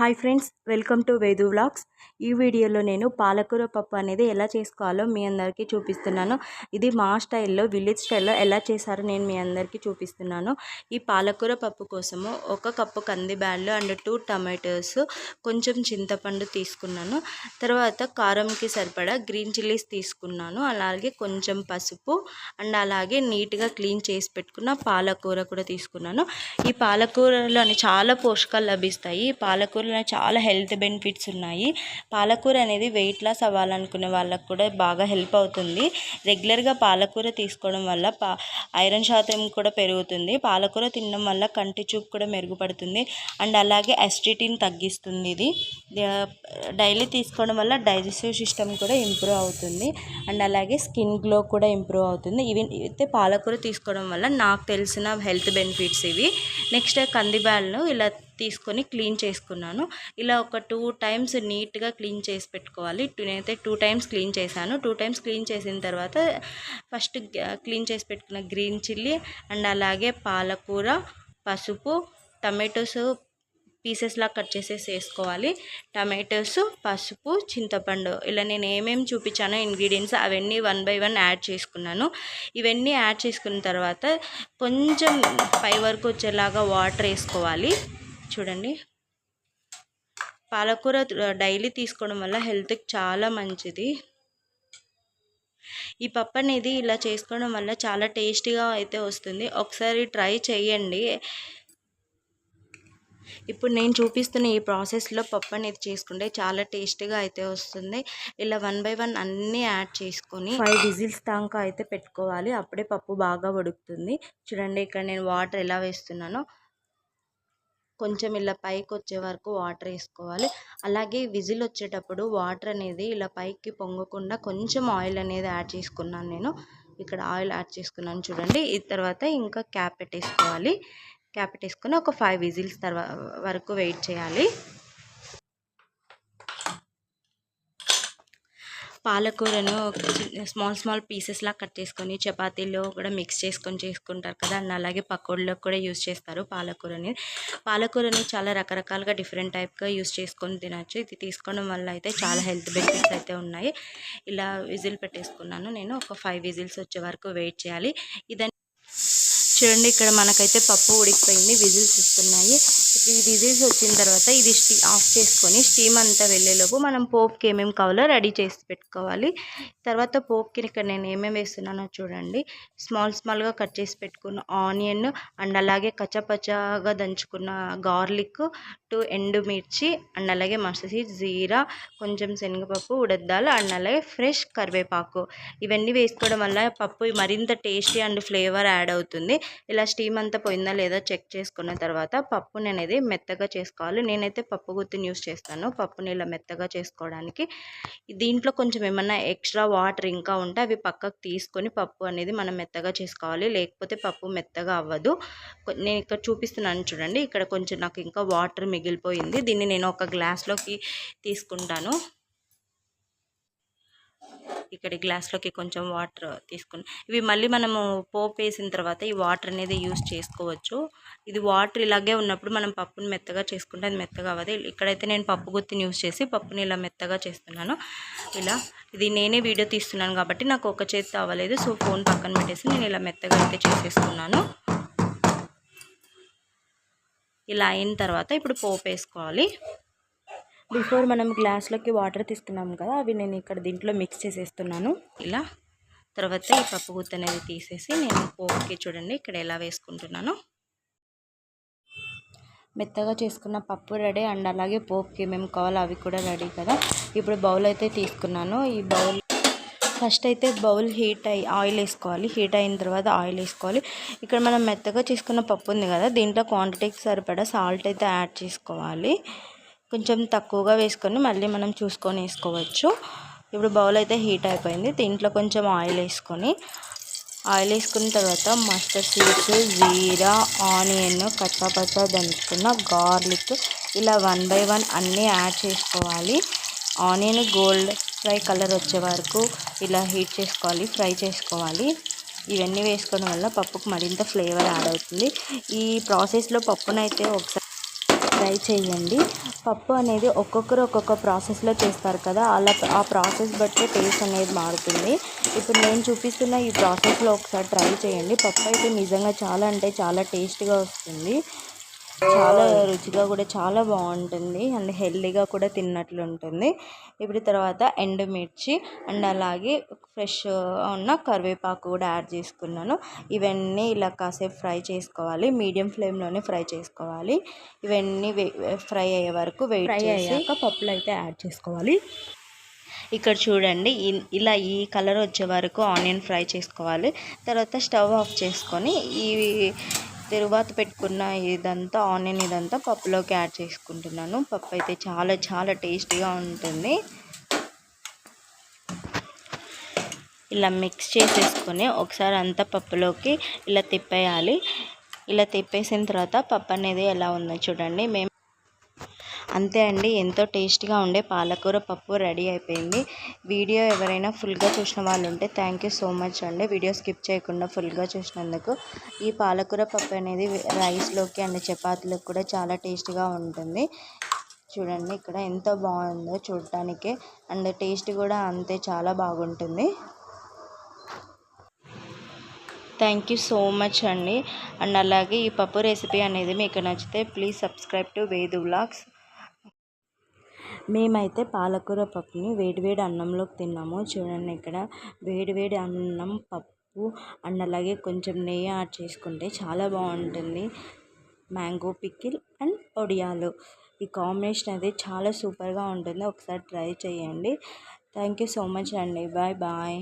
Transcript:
Hi friends welcome to Vedu vlogs. ఈ వీడియోలో నేను పాలకూర పప్పు అనేది ఎలా చేసుకోవాలో మీ అందరికీ చూపిస్తున్నాను. ఇది మా స్టైల్లో విలేజ్ స్టైల్లో ఎలా చేశారో నేను మీ అందరికీ చూపిస్తున్నాను. ఈ పాలకూర పప్పు కోసము ఒక కప్పు కందిబ్యాళ్ళు అండ్ టూ టమాటోస్ కొంచెం చింతపండు తీసుకున్నాను. తర్వాత కారంకి సరిపడా గ్రీన్ చిల్లీస్ తీసుకున్నాను. అలాగే కొంచెం పసుపు అండ్ అలాగే నీట్గా క్లీన్ చేసి పెట్టుకున్న పాలకూర కూడా తీసుకున్నాను. ఈ పాలకూరలోని చాలా పోషకాలు లభిస్తాయి. ఈ వల్ల చాలా హెల్త్ బెనిఫిట్స్ ఉన్నాయి. పాలకూర అనేది వెయిట్ లాస్ అవ్వాలనుకునే వాళ్ళకు కూడా బాగా హెల్ప్ అవుతుంది. రెగ్యులర్గా పాలకూర తీసుకోవడం వల్ల పా ఐరన్ శాతం కూడా పెరుగుతుంది. పాలకూర తినడం వల్ల కంటి చూపు కూడా మెరుగుపడుతుంది. అండ్ అలాగే అసిడిటీని తగ్గిస్తుంది ఇది. డైలీ తీసుకోవడం వల్ల డైజెస్టివ్ సిస్టమ్ కూడా ఇంప్రూవ్ అవుతుంది. అండ్ అలాగే స్కిన్ గ్లో కూడా ఇంప్రూవ్ అవుతుంది. ఇవి అయితే పాలకూర తీసుకోవడం వల్ల నాకు తెలిసిన హెల్త్ బెనిఫిట్స్ ఇవి. నెక్స్ట్ కందిబ్యాలను ఇలా తీసుకొని క్లీన్ చేసుకున్నాను. ఇలా ఒక టూ టైమ్స్ నీట్గా క్లీన్ చేసి పెట్టుకోవాలి. నేనైతే టూ టైమ్స్ క్లీన్ చేశాను. టూ టైమ్స్ క్లీన్ చేసిన తర్వాత ఫస్ట్ క్లీన్ చేసి పెట్టుకున్న గ్రీన్ చిల్లీ అండ్ అలాగే పాలకూర పసుపు టమాటోస్ పీసెస్లా కట్ చేసేసి వేసుకోవాలి. టమాటోస్ పసుపు చింతపండు ఇలా నేను ఏమేమి చూపించానో ఇంగ్రీడియంట్స్ అవన్నీ వన్ బై వన్ యాడ్ చేసుకున్నాను. ఇవన్నీ యాడ్ చేసుకున్న తర్వాత కొంచెం పై వరకు వచ్చేలాగా వాటర్ వేసుకోవాలి. చూడండి. పాలకూర డైలీ తీసుకోవడం వల్ల హెల్త్కి చాలా మంచిది. ఈ పప్పు అనేది ఇలా చేసుకోవడం వల్ల చాలా టేస్టీగా అయితే వస్తుంది. ఒకసారి ట్రై చేయండి ఇప్పుడు నేను చూపిస్తున్న ఈ ప్రాసెస్లో పప్పు అనేది చేసుకుంటే చాలా టేస్టీగా అయితే వస్తుంది. ఇలా వన్ బై వన్ అన్నీ యాడ్ చేసుకొని ఫైవ్ విజిల్స్ దాకా అయితే పెట్టుకోవాలి. అప్పుడే పప్పు బాగా ఉడుకుతుంది. చూడండి ఇక్కడ నేను వాటర్ ఎలా వేస్తున్నానో. కొంచెం ఇలా పైకి వచ్చే వరకు వాటర్ వేసుకోవాలి. అలాగే విజిల్ వచ్చేటప్పుడు వాటర్ అనేది ఇలా పైకి పొంగకుండా కొంచెం ఆయిల్ అనేది యాడ్ చేసుకున్నాను నేను. ఇక్కడ ఆయిల్ యాడ్ చేసుకున్నాను చూడండి. ఈ తర్వాత ఇంకా క్యాప్ పెట్టేసుకోవాలి. క్యాప్ పెట్టేసుకొని ఒక ఫైవ్ విజిల్స్ తర్వాత వరకు వెయిట్ చేయాలి. పాలకూరను స్మాల్ స్మాల్ పీసెస్లా కట్ చేసుకొని చపాతీలో కూడా మిక్స్ చేసుకొని చేసుకుంటారు కదా అండ్ అలాగే పకోడీలో కూడా యూస్ చేస్తారు పాలకూరని. పాలకూరని చాలా రకరకాలుగా డిఫరెంట్ టైప్గా యూస్ చేసుకొని తినచ్చు. ఇది తీసుకోవడం వల్ల అయితే చాలా హెల్త్ బెనిఫిట్స్ అయితే ఉన్నాయి. ఇలా విజిల్ పెట్టేసుకున్నాను నేను. ఒక ఫైవ్ విజిల్స్ వచ్చే వరకు వెయిట్ చేయాలి. ఇదని చూడండి ఇక్కడ మనకైతే పప్పు ఉడికిపోయింది. విజిల్స్ ఇస్తున్నాయి ఈ విజిల్స్ వచ్చిన తర్వాత ఇది స్టీ ఆఫ్ చేసుకొని స్టీమ్ అంతా వెళ్ళేలోపు మనం పోప్కి ఏమేమి కావాలో రెడీ చేసి పెట్టుకోవాలి. తర్వాత పోప్కి ఇక్కడ నేను ఏమేమి వేస్తున్నానో చూడండి. స్మాల్ స్మాల్గా కట్ చేసి పెట్టుకున్న ఆనియన్ అండ్ అలాగే కచ్చపచ్చగా దంచుకున్న గార్లిక్ టు ఎండుమిర్చి అండ్ అలాగే మససి జీరా కొంచెం శనగపప్పు ఉడద్దాలు అండ్ అలాగే ఫ్రెష్ కరివేపాకు. ఇవన్నీ వేసుకోవడం వల్ల పప్పు మరింత టేస్టీ అండ్ ఫ్లేవర్ యాడ్ అవుతుంది. ఇలా స్టీమ్ అంతా పోయిందా లేదా చెక్ చేసుకున్న తర్వాత పప్పు నేను అనేది మెత్తగా చేసుకోవాలి. నేనైతే పప్పు గుత్తిని యూస్ చేస్తాను. పప్పుని నీళ్ళ మెత్తగా చేసుకోవడానికి. దీంట్లో కొంచెం ఏమన్నా ఎక్స్ట్రా వాటర్ ఇంకా ఉంటే అవి పక్కకు తీసుకొని పప్పు అనేది మనం మెత్తగా చేసుకోవాలి. లేకపోతే పప్పు మెత్తగా అవ్వదు. నేను ఇక్కడ చూపిస్తున్నాను చూడండి. ఇక్కడ కొంచెం నాకు ఇంకా వాటర్ మిగిలిపోయింది. దీన్ని నేను ఒక గ్లాస్లోకి తీసుకుంటాను. ఇక్కడ గ్లాస్లోకి కొంచెం వాటర్ తీసుకుని ఇవి మళ్ళీ మనము పోపు వేసిన తర్వాత ఈ వాటర్ అనేది యూస్ చేసుకోవచ్చు. ఇది వాటర్ ఇలాగే ఉన్నప్పుడు మనం పప్పుని మెత్తగా చేసుకుంటే అది మెత్తగా అవ్వదు. ఇక్కడైతే నేను పప్పు గుత్తిని యూస్ చేసి పప్పుని ఇలా మెత్తగా చేస్తున్నాను. ఇలా ఇది నేనే వీడియో తీస్తున్నాను కాబట్టి నాకు ఒక చేతి అవ్వలేదు. సో ఫోన్ పక్కన పెట్టేసి నేను ఇలా మెత్తగా అయితే చేసేసుకున్నాను. ఇలా అయిన తర్వాత ఇప్పుడు పోపు వేసుకోవాలి. బిఫోర్ మనం గ్లాస్లోకి వాటర్ తీసుకున్నాం కదా అవి నేను ఇక్కడ దీంట్లో మిక్స్ చేసేస్తున్నాను. ఇలా తర్వాత ఈ పప్పు గుత్త అనేది తీసేసి నేను పోపుకి చూడండి ఇక్కడ ఎలా వేసుకుంటున్నాను. మెత్తగా చేసుకున్న పప్పు రెడీ అండ్ అలాగే పోపుకి మేము కావాలి అవి కూడా రెడీ కదా. ఇప్పుడు బౌల్ అయితే తీసుకున్నాను. ఈ బౌల్ ఫస్ట్ అయితే బౌల్ హీట్ అయ్యి ఆయిల్ వేసుకోవాలి. హీట్ అయిన తర్వాత ఆయిల్ వేసుకోవాలి. ఇక్కడ మనం మెత్తగా చేసుకున్న పప్పు ఉంది కదా దీంట్లో క్వాంటిటీకి సరిపడా సాల్ట్ అయితే యాడ్ చేసుకోవాలి. కొంచెం తక్కువగా వేసుకొని మళ్ళీ మనం చూసుకొని వేసుకోవచ్చు. ఇప్పుడు బౌల్ అయితే హీట్ అయిపోయింది. దీంట్లో కొంచెం ఆయిల్ వేసుకొని ఆయిల్ వేసుకున్న తర్వాత మస్టర్డ్ సీడ్స్ జీరా ఆనియన్ కచ్చాపచ్చా దంచుకున్న గార్లిక్ ఇలా వన్ బై వన్ అన్నీ యాడ్ చేసుకోవాలి. ఆనియన్ గోల్డ్ ఫ్రై కలర్ వచ్చే వరకు ఇలా హీట్ చేసుకోవాలి ఫ్రై చేసుకోవాలి. ఇవన్నీ వేసుకోవడం వల్ల పప్పుకు మరింత ఫ్లేవర్ యాడ్ అవుతుంది. ఈ ప్రాసెస్లో పప్పునైతే ఒకసారి ట్రై చేయండి. పప్పు అనేది ఒక్కొక్కరు ఒక్కొక్క ప్రాసెస్లో చేస్తారు కదా అలా ఆ ప్రాసెస్ బట్టి టేస్ట్ అనేది మారుతుంది. ఇప్పుడు నేను చూపిస్తున్న ఈ ప్రాసెస్లో ఒకసారి ట్రై చేయండి. పప్పు అయితే నిజంగా చాలా అంటే చాలా టేస్ట్గా వస్తుంది. చాలా రుచిగా కూడా చాలా బాగుంటుంది. అండ్ హెల్దీగా కూడా తిన్నట్లు ఉంటుంది ఇప్పుడు తర్వాత ఎండుమిర్చి అండ్ అలాగే ఫ్రెష్ ఉన్న కరివేపాకు కూడా యాడ్ చేసుకున్నాను. ఇవన్నీ ఇలా కాసేపు ఫ్రై చేసుకోవాలి. మీడియం ఫ్లేమ్లోనే ఫ్రై చేసుకోవాలి. ఇవన్నీ ఫ్రై అయ్యే వరకు వెయిట్ ఫ్రై అయ్యాక పప్పులు అయితే యాడ్ చేసుకోవాలి. ఇక్కడ చూడండి ఇలా ఈ కలర్ వచ్చే వరకు ఆనియన్ ఫ్రై చేసుకోవాలి. తర్వాత స్టవ్ ఆఫ్ చేసుకొని ఈ తరువాత పెట్టుకున్న ఇదంతా ఆనియన్ ఇదంతా పప్పులోకి యాడ్ చేసుకుంటున్నాను. పప్పు అయితే చాలా చాలా టేస్టీగా ఉంటుంది. ఇలా మిక్స్ చేసేసుకొని ఒకసారి అంతా పప్పులోకి ఇలా తిప్పేయాలి. ఇలా తిప్పేసిన తర్వాత పప్పు అనేది ఎలా ఉందో చూడండి. మేము అంతే అండి ఎంతో టేస్టీగా ఉండే పాలకూర పప్పు రెడీ అయిపోయింది. వీడియో ఎవరైనా ఫుల్గా చూసిన వాళ్ళు ఉంటే థ్యాంక్ యూ సో మచ్ అండి. వీడియో స్కిప్ చేయకుండా ఫుల్గా చూసినందుకు. ఈ పాలకూర పప్పు అనేది రైస్లోకి అండ్ చపాతీలోకి కూడా చాలా టేస్టీగా ఉంటుంది. చూడండి ఇక్కడ ఎంత బాగుందో చూడటానికి అండ్ టేస్ట్ కూడా అంతే చాలా బాగుంటుంది. థ్యాంక్ యూ సో మచ్ అండి. అండ్ అలాగే ఈ పప్పు రెసిపీ అనేది మీకు నచ్చితే please subscribe to Vedu vlogs. మేమైతే పాలకూర పప్పుని వేడివేడి అన్నంలోకి తిన్నాము. చూడండి ఇక్కడ వేడివేడి అన్నం పప్పు అండ్ అలాగే కొంచెం నెయ్యి యాడ్ చేసుకుంటే చాలా బాగుంటుంది. మ్యాంగో పికిల్ అండ్ వడియాలు ఈ కాంబినేషన్ అయితే చాలా సూపర్గా ఉంటుంది. ఒకసారి ట్రై చేయండి. థ్యాంక్ యూ సో మచ్ అండి. Bye bye.